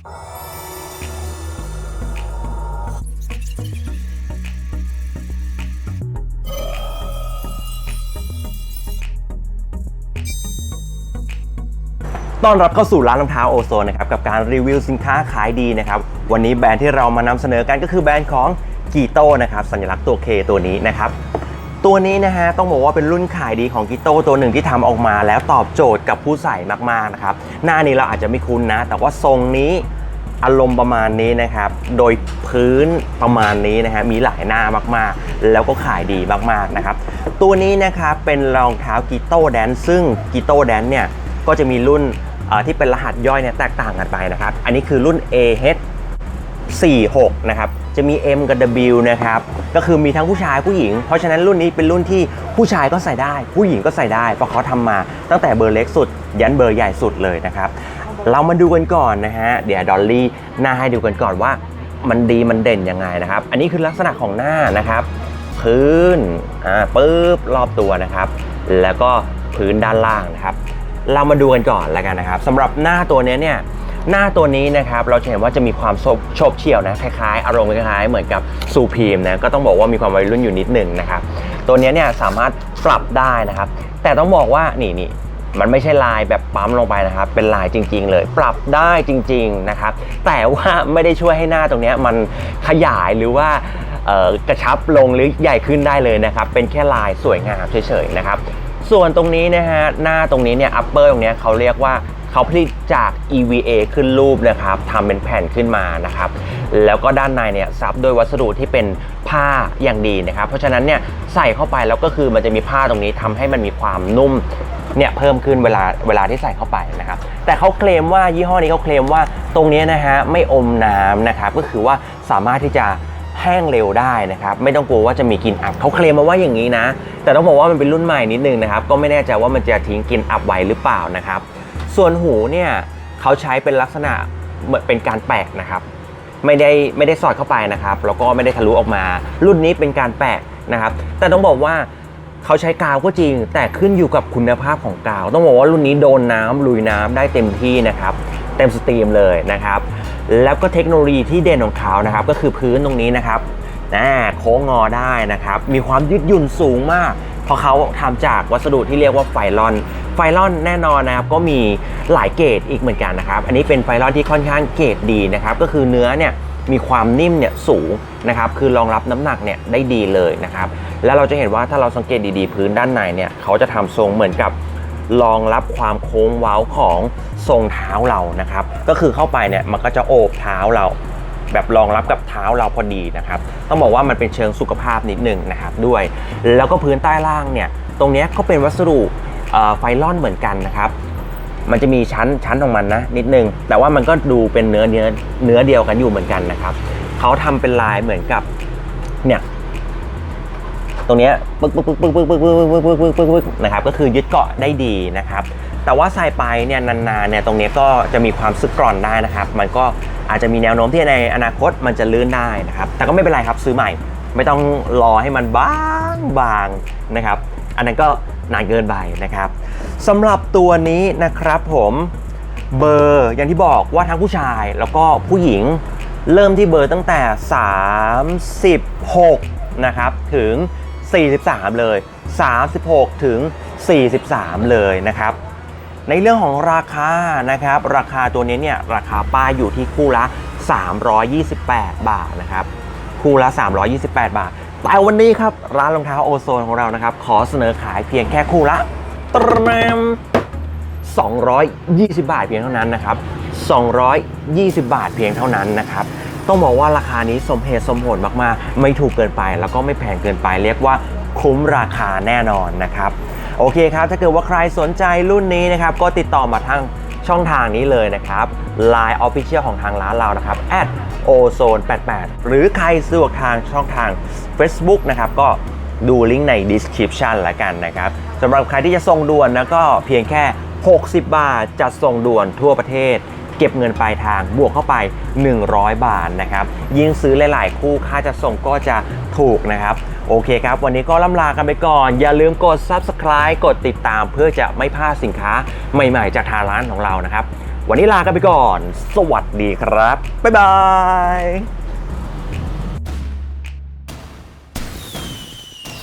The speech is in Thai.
ต้อนรับเข้าสู่ร้านรองเท้าโอโซนนะครับกับการรีวิวสินค้าขายดีนะครับวันนี้แบรนด์ที่เรามานำเสนอกันก็คือแบรนด์ของกีโต้นะครับสัญลักษณ์ตัว K ตัวนี้นะครับ ตัวนี้นะฮะต้องบอกว่าเป็นรุ่นขายดีของกีโต้ตัวหนึ่งที่ทำออกมา แล้วตอบโจทย์กับผู้ใส่มากๆนะครับหน้านี้เราอาจจะไม่คุ้นนะ แต่ว่าทรงนี้อารมณ์ประมาณนี้นะครับ โดยพื้นประมาณนี้นะฮะมีหลายหน้ามากๆ แล้วก็ขายดีมากๆนะครับ ตัวนี้นะครับเป็นรองเท้ากีโต้แดนซึ่งกีโต้แดนเนี่ยก็จะมีรุ่นที่เป็นรหัสย่อยเนี่ยแตกต่างกันไปนะครับ อันนี้คือรุ่น AH 46 นะครับ จะมี M กับ W นะครับ ก็คือมีทั้งผู้ชายผู้หญิง เพราะฉะนั้นรุ่นนี้เป็นรุ่นที่ผู้ชายก็ใส่ได้ ผู้หญิงก็ใส่ได้ เพราะเขาทำมาตั้งแต่เบอร์เล็กสุด ยันเบอร์ใหญ่สุดเลยนะครับ เรามาดูกันก่อนนะฮะ เดี๋ยวดอลลี่หน้าให้ดูกันก่อนว่า มันดีมันเด่นยังไงนะครับ อันนี้คือลักษณะของหน้านะครับ พื้น อ่าปึ๊บรอบตัวนะครับ แล้วก็พื้นด้านล่างนะครับ เรามาดูกันก่อนแล้วกันนะครับสำหรับหน้าตัวเนี้ยเนี่ย หน้าตัวนี้นะครับเราจะเห็นว่าจะมีความโฉบเฉี่ยวนะคล้ายๆ อารมณ์คล้ายๆเหมือนกับซูพีมนะก็ต้องบอกว่ามีความวัยรุ่นอยู่นิดหนึ่งนะครับตัวนี้เนี่ยสามารถปรับได้นะครับ แต่ต้องบอกว่านี่นี่มันไม่ใช่ลายแบบปั๊มลงไปนะครับ เป็นลายจริง ๆ เลย ปรับได้จริง ๆนะครับ แต่ว่าไม่ได้ช่วยให้หน้าตรงนี้มันขยายหรือว่ากระชับลงหรือใหญ่ขึ้นได้เลยนะครับ เป็นแค่ลายสวยงามเฉยๆนะครับ ส่วนตรงนี้นะฮะหน้าตรงนี้เนี่ยอัปเปอร์ตรงเนี้ยเขาเรียกว่า เขาผลิตจาก EVA ขึ้นรูปนะครับทำเป็นแผ่นขึ้นมานะครับ แล้วก็ด้านในเนี่ยซับด้วยวัสดุที่เป็นผ้าอย่างดีนะครับ เพราะฉะนั้นเนี่ยใส่เข้าไปแล้วก็คือมันจะมีผ้าตรงนี้ทำให้มันมีความนุ่มเนี่ยเพิ่มขึ้นเวลาเวลาที่ใส่เข้าไปนะครับ แต่เขาเคลมว่ายี่ห้อนี้เขาเคลมว่าตรงนี้นะฮะไม่อมน้ำนะครับก็คือว่าสามารถที่จะแห้งเร็วได้นะครับ ไม่ต้องกลัวว่าจะมีกลิ่นอับเขาเคลมมาว่าอย่างนี้นะ แต่ต้องบอกว่ามันเป็นรุ่นใหม่นิดนึงนะครับ ก็ไม่แน่ใจว่ามันจะทิ้งกลิ่นอับไว้หรือเปล่านะครับ ส่วนหูเนี่ยเขาใช้เป็นลักษณะเป็นการแปะนะครับ ไม่ได้ไม่ได้สอดเข้าไปนะครับแล้วก็ไม่ได้ทะลุออกมา รุ่นนี้เป็นการแปะนะครับ แต่ต้องบอกว่าเขาใช้กาวก็จริง แต่ขึ้นอยู่กับคุณภาพของกาว ต้องบอกว่ารุ่นนี้โดนน้ำลุยน้ำได้เต็มที่นะครับ เต็มสตรีมเลยนะครับ แล้วก็เทคโนโลยีที่เด่นของเขานะครับ ก็คือพื้นตรงนี้นะครับอ่าโค้งงอได้นะครับ มีความยืดหยุ่นสูงมาก เพราะเขาทำจากวัสดุที่เรียกว่าไฟลอน ไฟลอนแน่นอนนะครับก็มีหลายเกรดอีกเหมือนกันนะครับ อันนี้เป็นไฟลอนที่ค่อนข้างเกรดดีนะครับ ก็คือเนื้อเนี่ยมีความนิ่มเนี่ยสูงนะครับ คือรองรับน้ำหนักเนี่ยได้ดีเลยนะครับ แล้วเราจะเห็นว่าถ้าเราสังเกตดีๆ พื้นด้านในเนี่ยเขาจะทำทรงเหมือนกับรองรับความโค้งเว้าของทรงเท้าเรานะครับ ก็คือเข้าไปเนี่ยมันก็จะโอบเท้าเรา แบบรองรับกับเท้าเราพอดีนะครับต้องบอกว่ามันเป็นเชิงสุขภาพนิดหนึ่งนะครับด้วย แล้วก็พื้นใต้ล่างเนี่ยตรงนี้ก็เป็นวัสดุไฟลอนเหมือนกันนะครับมันจะมีชั้นชั้นของมันนะนิดนึง แต่ว่ามันก็ดูเป็นเนื้อเนื้อเนื้อเดียวกันอยู่เหมือนกันนะครับเขาทำเป็นลายเหมือนกับเนี่ยตรงนี้ปึ๊กปึ๊กปึ๊กปึ๊กปึ๊กปึ๊กปึ๊กปึ๊กปึ๊กปึ๊กนะครับก็คือยึดเกาะได้ดีนะครับ แต่ว่าใส่ไปเนี่ยนานๆเนี่ยตรงนี้ก็จะมีความสึกกร่อนได้นะครับ มันก็อาจจะมีแนวโน้มที่ในอนาคตมันจะลื่นได้นะครับ แต่ก็ไม่เป็นไรครับซื้อใหม่ ไม่ต้องรอให้มันบางบางนะครับ อันนั้นก็นานเกินไปนะครับสำหรับตัวนี้นะครับผมเบอร์อย่างที่บอกว่าทั้งผู้ชายแล้วก็ผู้หญิงเริ่มที่เบอร์ตั้งแต่ 36 นะครับ ถึง 43 เลย 36 ถึง 43 เลยนะครับ ในเรื่องของราคานะครับ ราคาตัวนี้เนี่ยราคาป้ายอยู่ที่คู่ละ 328 บาทนะครับ คู่ละ 328 บาท แต่วันนี้ครับร้านรองเท้าโอโซนของเรานะครับ ขอเสนอขายเพียงแค่คู่ละตรม220 บาทเพียงเท่านั้นนะครับ 220 บาทเพียงเท่านั้นนะครับต้องบอกว่าราคานี้สมเหตุสมผลมากๆ ไม่ถูกเกินไปแล้วก็ไม่แพงเกินไป เรียกว่าคุ้มราคาแน่นอนนะครับ โอเคครับ ถ้าเกิดว่าใครสนใจรุ่นนี้นะครับ ก็ติดต่อมาทางช่องทางนี้เลยนะครับ Line Official ของทางร้านเรานะครับ @ozone 88 หรือใครสะดวกทางช่องทาง Facebook นะครับ ก็ดูลิงก์ใน description ละกันนะครับสำหรับใครที่จะส่งด่วนนะก็เพียงแค่ 60 บาทจัดส่งด่วนทั่วประเทศ เก็บเงินปลายทางบวกเข้าไป 100 บาทนะครับยิ่งซื้อหลาย ๆ คู่ค่าจะส่งก็จะถูกนะครับโอเคครับ วันนี้ก็ล่ำลากันไปก่อน อย่าลืมกด Subscribe กดติดตามเพื่อจะไม่พลาดสินค้าใหม่ ๆ จากทางร้านของเรานะครับ วันนี้ลากันไปก่อน สวัสดีครับ บ๊ายบาย